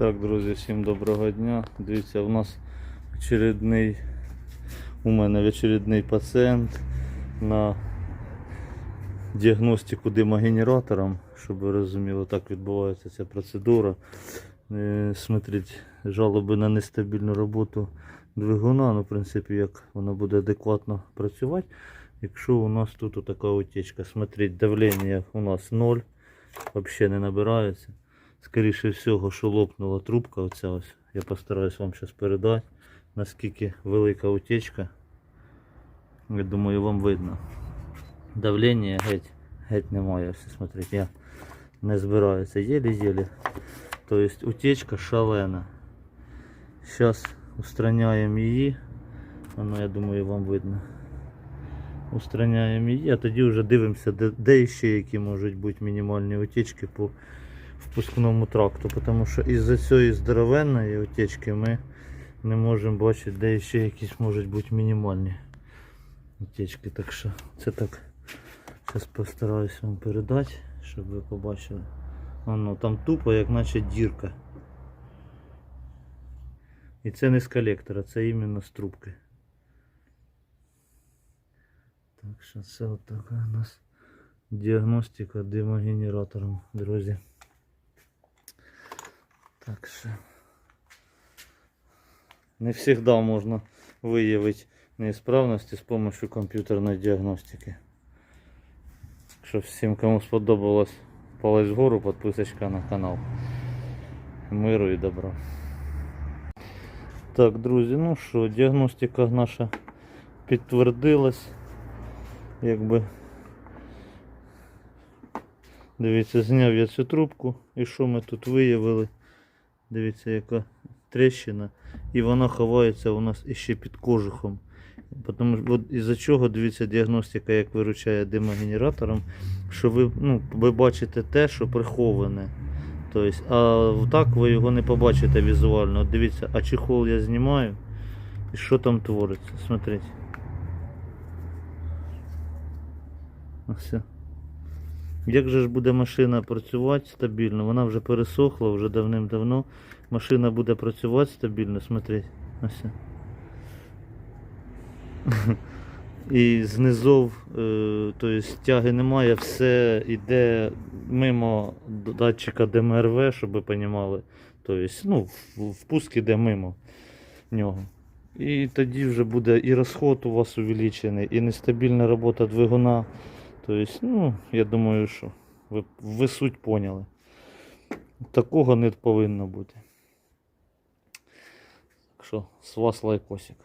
Так, друзі, всім доброго дня. Дивіться, у нас очередний, у мене очередний пацієнт на діагностику димогенератором, щоб ви розуміли, так відбувається ця процедура. Е, Смотрите, жалоби на нестабільну роботу двигуна, ну, в принципі, як воно буде адекватно працювати. Якщо у нас тут така утечка, смотрите, давлення у нас 0, взагалі не набирається. Скоріше всього, що лопнула трубка оця ось. Я постараюсь вам зараз передати, наскільки велика утечка. Я думаю, вам видно. Давлення геть, геть немає. Все, смотрите, я не збираюся. Єлі-єлі. Тобто утечка шалена. Зараз устраняємо її. Воно, я думаю, вам видно. Устраняємо її, а тоді вже дивимося, де, де ще які можуть бути мінімальні утечки по впускному тракту, тому що із-за цієї здоровенної утечки ми не можемо бачити, де ще якісь можуть бути мінімальні утечки. Так що це так. Зараз постараюсь вам передати, щоб ви побачили. Воно там тупо, як наче дірка. І це не з колектора, це іменно з трубки. Так що це от така у нас діагностика димогенератором, друзі. Так що не завжди можна виявити неисправності з допомогою комп'ютерної діагностики. Якщо всім кому сподобалось, палець вгору, підписочка на канал. Миру і добра. Так, друзі, ну що, діагностика наша підтвердилась. Якби Дивіться, зняв я цю трубку і що ми тут виявили? Дивіться, яка тріщина. І вона ховається у нас іще під кожухом. Тому із-за чого дивіться діагностика, як виручає димогенератором, що ви, ну, ви бачите те, що приховане. Тобто, а так ви його не побачите візуально. Дивіться, а чехол я знімаю. І що там твориться? Смотрите. Ось. Як же ж буде машина працювати стабільно? Вона вже пересохла вже давним-давно. Машина буде працювати стабільно, смотрите. Ось. І знизов, е, тобто тяги немає, все йде мимо датчика ДМРВ, щоб ви розуміли. Тобто, ну, впуск іде мимо нього. І тоді вже буде і розход у вас увеличений, і нестабільна робота двигуна. Тобто, ну, я думаю, що ви, ви суть поняли. Такого не повинно бути. Так що, з вас лайкосик.